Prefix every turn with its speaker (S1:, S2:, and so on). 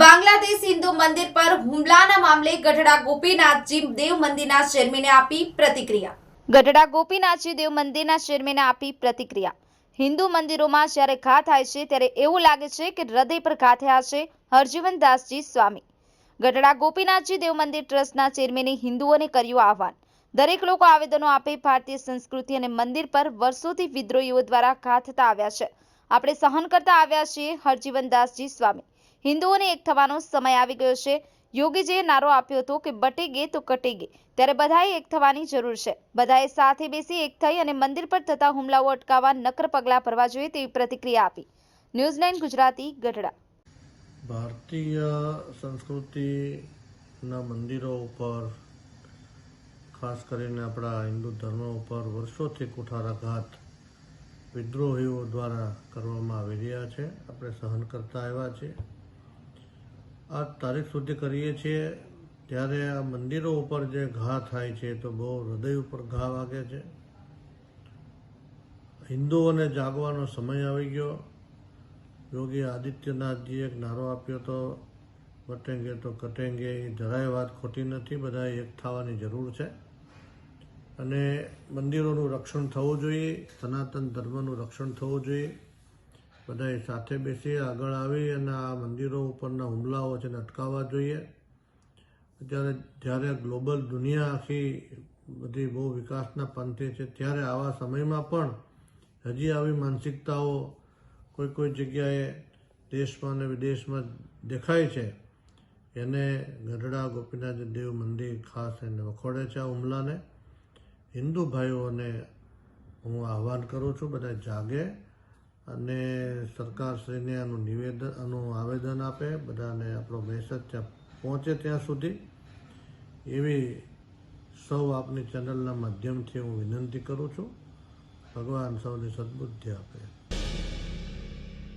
S1: બાંગ્લાદેશ હિન્દુ મંદિર પર હુમલાના મામલે ગઢડા ગોપીનાથજી દેવ મંદિરના ચેરમેને આપી પ્રતિક્રિયા. ગઢડા ગોપીનાથજી દેવ મંદિરના ચેરમેને આપી પ્રતિક્રિયા. હિન્દુ મંદિરોમાં જ્યારે ઘા થાય છે ત્યારે એવું લાગે છે કે હૃદય પર ઘા થયા છે હરજીવનદાસજી સ્વામી. ગઢડા ગોપીનાથજી દેવ મંદિર ટ્રસ્ટના ચેરમેને હિન્દુઓને કર્યું આહવાન. દરેક લોકો આવેદનો આપે ભારતીય સંસ્કૃતિ અને મંદિર પર વર્ષોથી વિદ્રોહીઓ દ્વારા ઘા થતા આવ્યા છે. આપણે સહન કરતા આવ્યા છીએ હરજીવનદાસજી સ્વામી. હિન્દુઓને એક થવાનો સમય આવી ગયો છે. યોગીજીએ નારો આપ્યો હતો કે બટેગે તો કટેગે ત્યારે બધાએ એક થવાની જરૂર છે. બધાએ સાથે બેસી એક થઈ અને મંદિર પર થતા હુમલાઓ અટકાવવા નક્કર પગલાં ભરવા જોઈએ તેવી પ્રતિક્રિયા આપી. ન્યૂઝ ગુજરાતી, ગઢડા.
S2: ભારતીય સંસ્કૃતિના મંદિરો ઉપર, ખાસ કરીને આપણા હિન્દુ ધર્મ ઉપર વર્ષોથી કુઠારાઘાત વિદ્રોહીઓ દ્વારા કરવામાં આવી રહ્યા છે. આપણે સહન કરતા આવ્યા છીએ. આ તારીખ સુધી કરીએ છીએ. ત્યારે આ મંદિરો ઉપર જે ઘા થાય છે, તો બહુ હૃદય ઉપર ઘા વાગે છે. હિન્દુઓને જાગવાનો સમય આવી ગયો. યોગી આદિત્યનાથજીએ એક નારો આપ્યો તો, વટેંગે તો કટેંગે, એ જરાય વાત ખોટી નથી, બધા એક થવાની જરૂર છે. અને મંદિરોનું રક્ષણ થવું જોઈએ, સનાતન ધર્મનું રક્ષણ થવું જોઈએ. બધાએ સાથે બેસી આગળ આવી અને આ મંદિરો ઉપરના હુમલાઓ છે અટકાવવા જોઈએ. અત્યારે જ્યારે ગ્લોબલ દુનિયા આખી બધી બહુ વિકાસના પંથે છે, ત્યારે આવા સમયમાં પણ હજી આવી માનસિકતાઓ કોઈ કોઈ જગ્યાએ દેશમાં અને વિદેશમાં દેખાય છે. એને ગઢડા ગોપીનાથ દેવ મંદિર ખાસ એને વખોડે છે આ હુમલાને. હિન્દુ ભાઈઓને હું આહવાન કરું છું બધા જાગે. અને સરકારશ્રીને આનું નિવેદન, આનું આવેદન આપે, બધાને આપણો મેસેજ ત્યાં પહોંચે ત્યાં સુધી. એવી સૌ આપની ચેનલના માધ્યમથી હું વિનંતી કરું છું. ભગવાન સૌને સદબુદ્ધિ આપે.